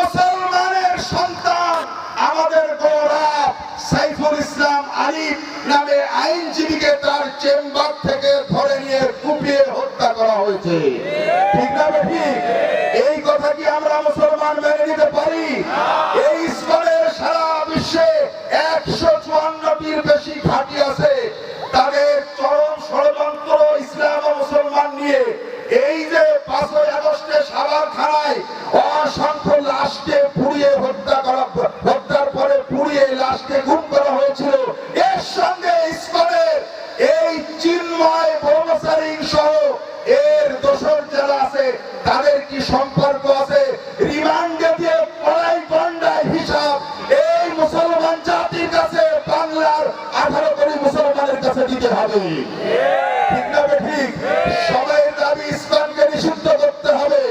মুসলমানের সন্তান আমাদের গৌরব সাইফুল ইসলাম আলিম নামে আইনজীবীকে তার চেম্বার থেকে ধরে নিয়ে কুপিয়ে হত্যা করা হয়েছে। ঠিক না ঠিক? এই কথা কি আমরা মুসলমান মেনে নিতে পারি? এই ইসলামের সারা বিশ্বে একশো চুয়ান্নটির বেশি ঘাঁটি আছে। তাদের চরম ষড়যন্ত্র ইসলাম ও মুসলমান নিয়ে সম্পর্ক আছে। রিমান্ডে দিয়ে পড়াই গন্ডায় হিসাব। এই মুসলমান জাতির কাছে বাংলার আঠারো কোটি মুসলমানের কাছে দিতে হবে। ঠিক না ঠিক? সবাই দাবি ইসলামকে নিষিদ্ধ করতে হবে।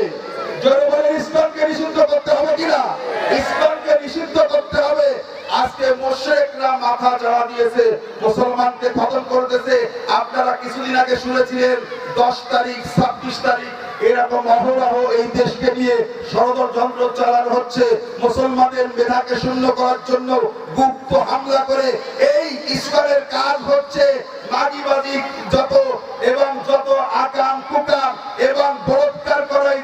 জোরে বলে ইসলামকে নিষিদ্ধ করতে হবে কিনা? হবে মোশেকরা মাথা চড়া দিয়েছে, মুসলমানকে খতম করতেছে আপনারা কিছুদিন আগে শুনেছিলেন, দশ তারিখ, ছাব্বিশ তারিখ, এরকম অহরহ এই দেশকে নিয়ে ষড়যন্ত্র চালানো হচ্ছে। মুসলমানদের মেধাকে শূন্য করার জন্য গুপ্ত হামলা করে এই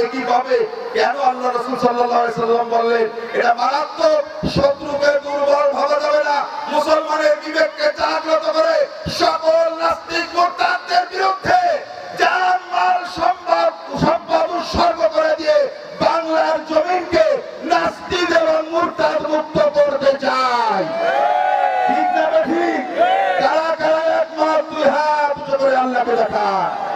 তারা একই পাবে? কেন আল্লাহ রসুল সাল্লাম বললেন, এটা মারাত্মক শত্রুকে দুর্বল ভাবা যাবে না। মুসলমানের বিবেককে জাগ্রত করে সকল নাস্তিক মুরতাদদের বিরুদ্ধে নাস্তিক এবং মুরতাদ মুক্ত করতে দেখা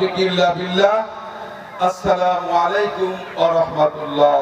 তৌফিক ইল্লা বিল্লাহ আসসালামু আলাইকুম ওয়া রাহমাতুল্লাহ।